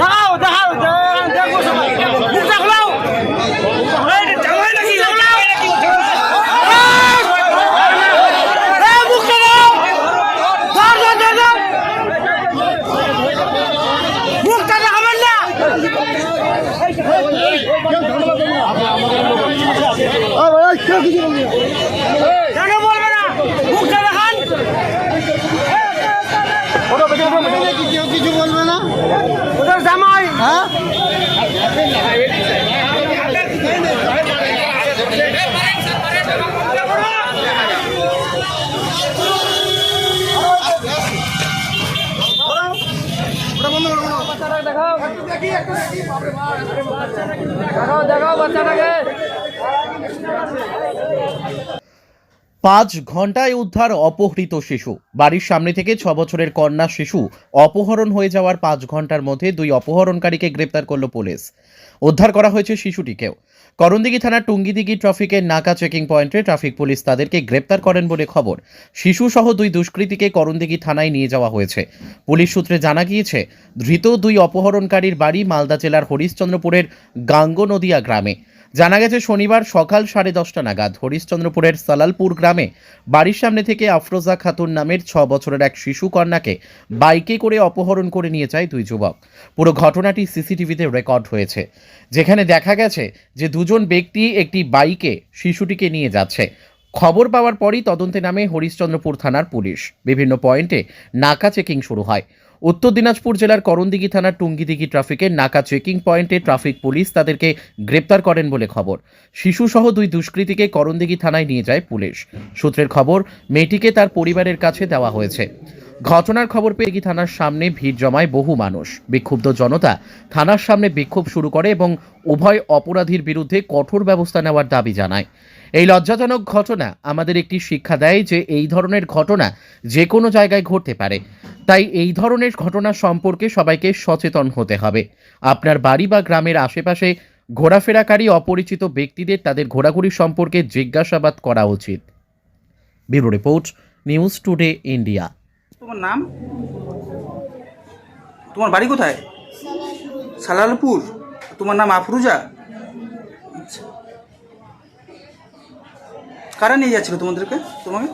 দাও দাও দেখো সবাই মুখটা খোলাও জামাই নাকি জামাই নাকি এই মুখটা দাও দাও দাও দাও দাও মুখটা দেখাবেন না কেন বলবে না মুখটা দেখান কেউ কিছু বলবে না ওদের জামাই হ্যাঁ পাঁচ ঘন্টায় উদ্ধার অপহৃত শিশু। বাড়ির সামনে থেকে ছ বছরের কন্যা শিশু অপহরণ হয়ে যাওয়ার পাঁচ ঘণ্টার মধ্যে দুই অপহরণকারীকে গ্রেপ্তার করল পুলিশ। উদ্ধার করা হয়েছে শিশুটিকেও। করণদিঘি থানার টুঙ্গিদিঘি ট্রাফিকের নাকা চেকিং পয়েন্টে ট্রাফিক পুলিশ তাদেরকে গ্রেপ্তার করেন বলে খবর। শিশু সহ দুই দুষ্কৃতীকে করণদিঘি থানায় নিয়ে যাওয়া হয়েছে। পুলিশ সূত্রে জানা গিয়েছে, ধৃত দুই অপহরণকারীর বাড়ি মালদা জেলার হরিশ্চন্দ্রপুরের গাঙ্গ নদিয়া গ্রামে। জানা গেছে, শনিবার সকাল সাড়ে দশটা নাগাদ হরিশ্চন্দ্রপুরের সালালপুর গ্রামে বাড়ির সামনে থেকে আফরোজা খাতুন নামের ছ বছরের এক শিশু কন্যাকে বাইকে করে অপহরণ করে নিয়ে যায় দুই যুবক। পুরো ঘটনাটি সিসিটিভিতে রেকর্ড হয়েছে। যেখানে দেখা গেছে যে, দুজন ব্যক্তি একটি বাইকে শিশুটিকে নিয়ে যাচ্ছে। খবর পাওয়ার পরই তদন্তে নামে হরিশ্চন্দ্রপুর থানার পুলিশ। বিভিন্ন পয়েন্টে নাকা চেকিং শুরু হয়। উত্তর দিনাজপুর জেলার করণদিঘি থানার টুঙ্গিদিঘি ট্রাফিকের নাকা চেকিং পয়েন্টে ট্রাফিক পুলিশ তাদেরকে গ্রেপ্তার করেন বলে খবর। শিশুসহ দুই দুষ্কৃতীকে করণদিঘি থানায় নিয়ে যায় পুলিশ। সূত্রের খবর, মেয়েটিকে তার পরিবারের কাছে দেওয়া হয়েছে। ঘটনার খবর পেয়ে থানার সামনে ভিড় জমায় বহু মানুষ। বিক্ষুব্ধ জনতা থানার সামনে বিক্ষোভ শুরু করে এবং উভয় অপরাধীর বিরুদ্ধে কঠোর ব্যবস্থা নেওয়ার দাবি জানায়। এই লজ্জাজনক ঘটনা আমাদের একটি শিক্ষা দেয় যে এই ধরনের ঘটনা যে কোনো জায়গায় ঘটতে পারে। তাই এই ধরনের ঘটনা সম্পর্কে সবাইকে সচেতন হতে হবে। আপনার বাড়ি বা গ্রামের আশেপাশে ঘোরাফেরাকারী অপরিচিত ব্যক্তিদের তাদের ঘোরাঘুরি সম্পর্কে জিজ্ঞাসাবাদ করা উচিত। Bureau report, news today, India. তোমার নাম? তোমার বাড়ি কোথায়? সালালপুর। তোমার নাম আফরুজা? কারা নিয়ে যাচ্ছিল তোমাদেরকে? তোমাকে?